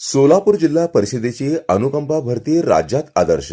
सोलापूर जिल्हा परिषदेची अनुकंपा भरती राज्यात आदर्श.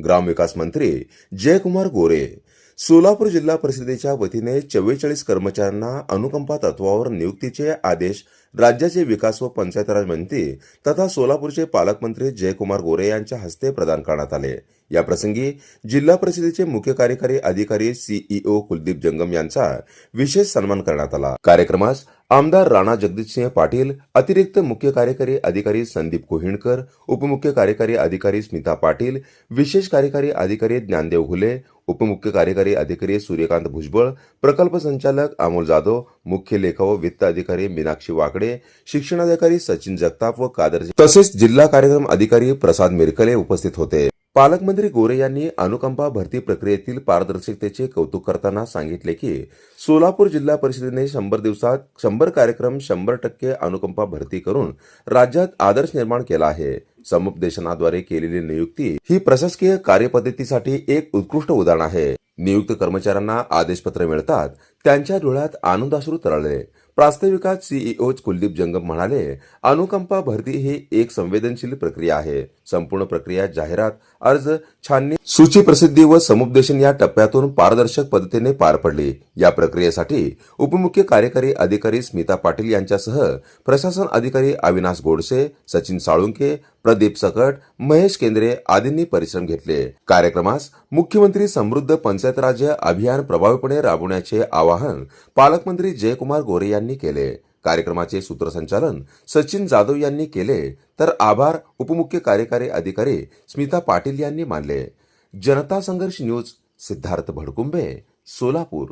ग्रामविकास मंत्री जयकुमार गोरे. सोलापूर जिल्हा परिषदेच्या वतीने चव्वेचाळीस कर्मचाऱ्यांना अनुकंपा तत्वावर नियुक्तीचे आदेश राज्याचे विकास व पंचायत राज मंत्री तथा सोलापूरचे पालकमंत्री जयकुमार गोरे यांच्या हस्ते प्रदान करण्यात आले. याप्रसंगी जिल्हा परिषदेचे मुख्य कार्यकारी अधिकारी सीईओ कुलदीप जंगम यांचा विशेष सन्मान करण्यात आला. कार्यक्रमास आमदार राणा जगदीशसिंह पाटील अतिरिक्त मुख्य कार्यकारी अधिकारी संदीप कोहिणकर उपमुख्य कार्यकारी अधिकारी स्मिता पाटील विशेष कार्यकारी अधिकारी ज्ञानदेव घुले उपमुख्य कार्यकारी अधिकारी सूर्यकांत भुजबळ प्रकल्प संचालक अमोल जाधव मुख्य लेखा व वित्त अधिकारी मीनाक्षी वाकडे शिक्षणाधिकारी सचिन जगताप व कादर तसेच जिल्हा कार्यक्रम अधिकारी प्रसाद मिरकले उपस्थित होते. पालकमंत्री गोरे यांनी अनुकंपा भरती प्रक्रियेतील पारदर्शकतेचे कौतुक करताना सांगितले की सोलापूर जिल्हा परिषदेने शंभर दिवसात शंभर कार्यक्रम शंभर टक्के अनुकंपा भरती करून राज्यात आदर्श निर्माण केला आहे. समुपदेशनाद्वारे केलेली नियुक्ती ही प्रशासकीय कार्यपद्धतीसाठी एक उत्कृष्ट उदाहरण आहे. नियुक्त कर्मचाऱ्यांना आदेशपत्र मिळतात त्यांच्या डोळ्यात आनंदाश्रू तरळले. प्रास्ताविकात सीईओ कुलदीप जंगम म्हणाले अनुकंपा भरती ही एक संवेदनशील प्रक्रिया आहे. संपूर्ण प्रक्रिया जाहिरात अर्ज छाननी सूची प्रसिद्धी व समुपदेशन या टप्प्यातून पारदर्शक पद्धतीने पार पडली. या प्रक्रियेसाठी उपमुख्य कार्यकारी अधिकारी स्मिता पाटील यांच्यासह प्रशासन अधिकारी अविनाश गोडसे सचिन साळुंके प्रदीप सकट महेश केंद्रे आदींनी परिश्रम घेतले. कार्यक्रमास मुख्यमंत्री समृद्ध पंचायत राज्य अभियान प्रभावीपणे राबवण्याचे आवाहन पालकमंत्री जयकुमार गोरे यांनी यांनी केले. कार्यक्रमाचे सूत्रसंचालन सचिन जाधव यांनी केले. तर आभार उपमुख्य कार्यकारी अधिकारी स्मिता पाटील यांनी मानले. जनता संघर्ष न्यूज सिद्धार्थ भडकुंबे सोलापूर.